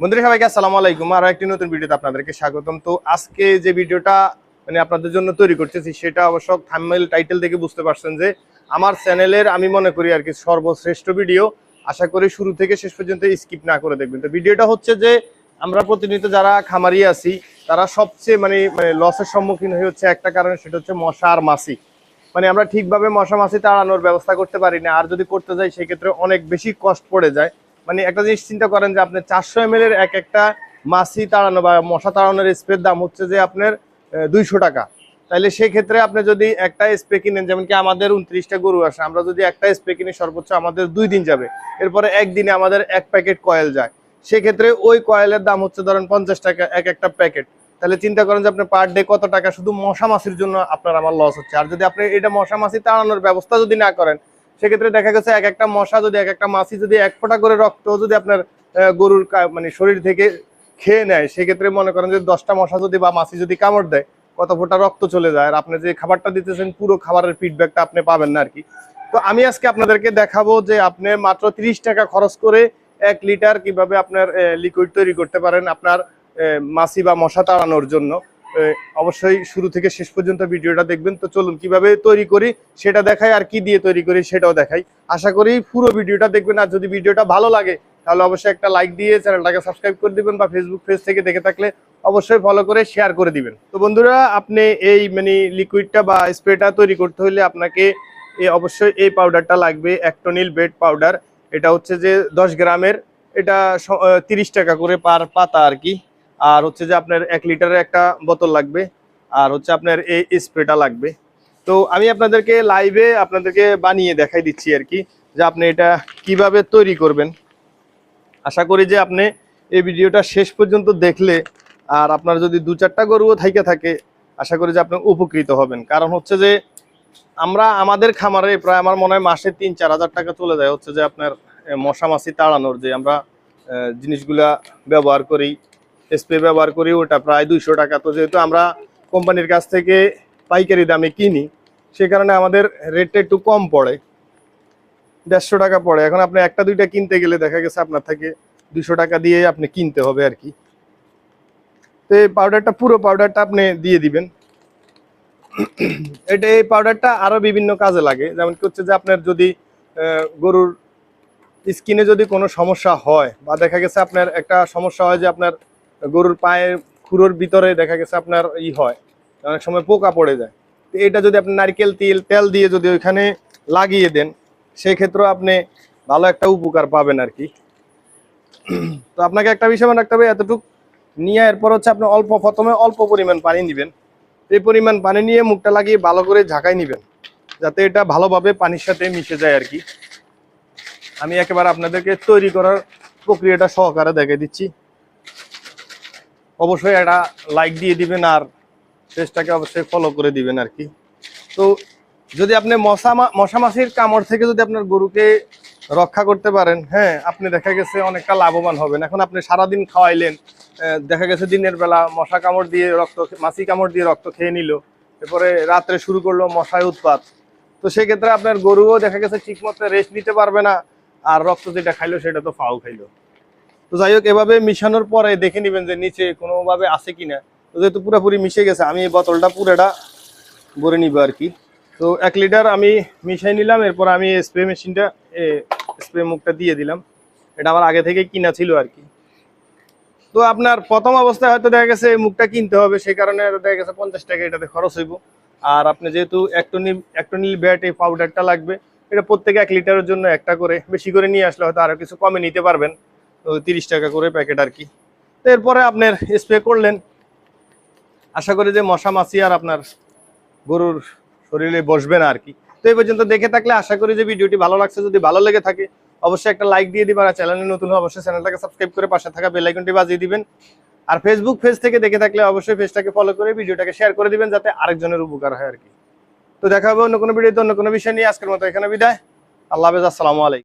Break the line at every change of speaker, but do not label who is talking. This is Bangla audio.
বন্ধুরা সবাইকে আসসালামু আলাইকুম। আরও একটি নতুন ভিডিওতে আপনাদেরকে স্বাগতম। তো আজকে যে ভিডিওটা মানে আপনাদের জন্য তৈরি করতেছি, সেটা অবশ্য থাম্বনেল টাইটেল থেকে বুঝতে পারছেন যে আমার চ্যানেলের আমি মনে করি আর কি সর্বশ্রেষ্ঠ ভিডিও। আশা করি শুরু থেকে শেষ পর্যন্ত স্কিপ না করে দেখবেন। তো ভিডিওটা হচ্ছে যে আমরা প্রতিনিয়ত যারা খামারি আছি, তারা সবচেয়ে মানে মানে লসের সম্মুখীন হয়ে হচ্ছে একটা কারণ, সেটা হচ্ছে মশা আর মাছি। মানে আমরা ঠিকভাবে মশা মাছি তাড়ানোর ব্যবস্থা করতে পারি না। আর যদি করতে যাই, সেক্ষেত্রে অনেক বেশি কষ্ট পড়ে যায়। মানে একটা জিনিস চিন্তা করেন যে আপনি চারশো এম এর এক একটা মাছি তাড়ানো বা মশা তাড়ানোর স্প্রের দাম হচ্ছে যে আপনার দুইশো টাকা। তাহলে সেক্ষেত্রে আপনি যদি একটা স্প্রে কিনেন, যেমন কি আমাদের উনত্রিশটা গরু আসে, আমরা যদি একটা স্প্রে কিনি, সর্বোচ্চ আমাদের দুই দিন যাবে। এরপরে একদিনে আমাদের এক প্যাকেট কয়েল যায়। সেক্ষেত্রে ওই কয়েলের দাম হচ্ছে ধরেন পঞ্চাশ টাকা এক একটা প্যাকেট। তাহলে চিন্তা করেন যে আপনি পার ডে কত টাকা শুধু মশা মাছির জন্য আপনার আমার লস হচ্ছে। আর যদি আপনি এটা মশা মাছি তাড়ানোর ব্যবস্থা যদি না করেন সেক্ষেত্রে দেখা গেছে এক একটা মশা যদি, এক একটা মাছি যদি এক ফোঁটা করে রক্ত যদি আপনার গরুর মানে শরীর থেকে খেয়ে নেয়, সেক্ষেত্রে মনে করেন যে দশটা মশা যদি বা মাছি যদি কামড় দেয়, কত ফোঁটা রক্ত চলে যায়। আর আপনি যে খাবারটা দিতেছেন, পুরো খাবারের ফিডব্যাকটা আপনি পাবেন না আর কি তো আমি আজকে আপনাদেরকে দেখাবো যে আপনি মাত্র 30 টাকা খরচ করে এক লিটার কীভাবে আপনার লিকুইড তৈরি করতে পারেন আপনার মাছি বা মশা তাড়ানোর জন্য। অবশ্যই শুরু থেকে শেষ পর্যন্ত ভিডিওটা দেখবেন। তো চলুন, কীভাবে তৈরি করি সেটা দেখাই আর কি দিয়ে তৈরি করি সেটাও দেখাই। আশা করি পুরো ভিডিওটা দেখবেন। আর যদি ভিডিওটা ভালো লাগে, তাহলে অবশ্যই একটা লাইক দিয়ে চ্যানেলটাকে সাবস্ক্রাইব করে দিবেন বা ফেসবুক পেজ থেকে দেখে থাকলে অবশ্যই ফলো করে শেয়ার করে দিবেন। তো বন্ধুরা, আপনি এই মানে লিকুইডটা বা স্প্রেটা তৈরি করতে হলে আপনাকে এই অবশ্যই এই পাউডারটা লাগবে অ্যাক্টোনিল বেড পাউডার এটা হচ্ছে যে দশ গ্রামের, এটা তিরিশ টাকা করে পার পাতা আর কি। আর হচ্ছে যে আপনার এক লিটারের একটা বোতল লাগবে, আর হচ্ছে আপনার এই স্প্রেটা লাগবে। তো আমি আপনাদেরকে লাইভে আপনাদেরকে বানিয়ে দেখাই দিচ্ছি আর কি, যে আপনি এটা কীভাবে তৈরি করবেন। আশা করি যে আপনি এই ভিডিওটা শেষ পর্যন্ত দেখলে, আর আপনার যদি দু চারটা গরুও থাইকে থাকে, আশা করি যে আপনি উপকৃত হবেন। কারণ হচ্ছে যে আমরা, আমাদের খামারে প্রায় আমার মনে হয় মাসে তিন চার হাজার টাকা চলে যায় হচ্ছে যে আপনার মশা মাছি তাড়ানোর যে আমরা জিনিসগুলা ব্যবহার করি। স্প্রে ব্যবহার করি, ওটা প্রায় দুইশো টাকা। তো যেহেতু আমরা কোম্পানির কাছ থেকে পাইকারি দামে কিনি, সে কারণে আমাদের রেটটা একটু কম পড়ে। দেড়শো টাকা পড়ে। এখন আপনি একটা, দুইটা কিনতে গেলে দেখা গেছে আপনার থেকে দুশো টাকা দিয়ে আপনি কিনতে হবে আর কি। তো এই পাউডারটা পুরো পাউডারটা আপনি দিয়ে দিবেন। এটা, এই পাউডারটা আরও বিভিন্ন কাজে লাগে। যেমন কি হচ্ছে যে আপনার যদি গরুর স্কিনে যদি কোনো সমস্যা হয় বা দেখা গেছে আপনার একটা সমস্যা হয় যে আপনার গরুর পায়ের খুরোর ভিতরে দেখা গেছে আপনার ই হয়, অনেক সময় পোকা পড়ে যায়। তো এটা যদি আপনি নারকেল, তেল তেল দিয়ে যদি ওইখানে লাগিয়ে দেন সেই ক্ষেত্রেও আপনি ভালো একটা উপকার পাবেন আর কি। তো আপনাকে একটা বিষয় মনে রাখতে হবে, এতটুক নিয়ে এরপর হচ্ছে আপনি অল্প, প্রথমে অল্প পরিমাণ পানি নেবেন। এই পরিমাণ পানি নিয়ে মুখটা লাগিয়ে ভালো করে ঝাঁকাই নিবেন, যাতে এটা ভালোভাবে পানির সাথে মিশে যায় আর কি। আমি একেবারে আপনাদেরকে তৈরি করার প্রক্রিয়াটা সহকারে দেখে দিচ্ছি। অবশ্যই একটা লাইক দিয়ে দিবেন আর পেজটাকে অবশ্যই ফলো করে দিবেন আর কি। তো যদি আপনি মশা মশা মাছির কামড় থেকে যদি আপনার গরুকে রক্ষা করতে পারেন হ্যাঁ আপনি দেখা গেছে অনেকটা লাভবান হবেন। এখন আপনি সারাদিন খাওয়াইলেন দেখা গেছে দিনের বেলা মশা কামড় দিয়ে রক্ত মাছি কামড় দিয়ে রক্ত খেয়ে নিল, এরপরে রাত্রে শুরু করল মশায় উৎপাত। তো সেক্ষেত্রে আপনার গরুও দেখা গেছে ঠিক মতো রেস্ট নিতে পারবে না, আর রক্ত যেটা খাইলো সেটা তো ফাও খাইলো। তো যাই হোক, এভাবে মিশানোর পরে দেখে নেবেন যে নিচে কোনোভাবে আছে কিনা। তো যেহেতু পুরোপুরি মিশে গেছে, আমি এই বোতলটা পুরোটা ভরে নিব আর কি। তো এক লিটার আমি মিশাই নিলাম, এরপর আমি স্প্রে মেশিনটা স্প্রে মুখটা দিয়ে দিলাম। এটা আমার আগে থেকে কিনা ছিল আর কি। তো আপনার প্রথম অবস্থায় হয়তো দেখা গেছে মুখটা কিনতে হবে, সেই কারণে দেখা গেছে পঞ্চাশ টাকা এটাতে খরচ হইব। আর আপনি যেহেতু একটনিল একটনিল ব্যাট এই পাউডারটা লাগবে, এটা প্রত্যেকে এক লিটারের জন্য একটা করে, বেশি করে নিয়ে আসলে হয়তো আরও কিছু কমে নিতে পারবেন। তিরিশ টাকা করে প্যাকেট আর কি। তো এরপরে আপনার স্প্রে করলেন। আশা করি যে মশা মাছি আর আপনার গরুর শরীরে বসবে না আর কি। তো এই পর্যন্ত দেখে থাকলে আশা করি যে ভিডিওটি ভালো লাগছে। যদি ভালো লেগে থাকে, অবশ্যই একটা লাইক দিয়ে দিবেন। আর চ্যানেলে নতুন হলে অবশ্যই চ্যানেলটাকে সাবস্ক্রাইব করে পাশে থাকা বেল আইকনটি বাজিয়ে দিবেন। আর ফেসবুক পেজ থেকে দেখে থাকলে অবশ্যই পেজটাকে ফলো করে ভিডিওটাকে শেয়ার করে দিবেন যাতে আরেকজনের উপকার হয় আর কি। তো দেখা হবে অন্য কোনো ভিডিওতে অন্য কোনো বিষয় নিয়ে। আজকের মতো এখানে বিদায়। আল্লাহ হাফেজ। আসসালামু আলাইকুম।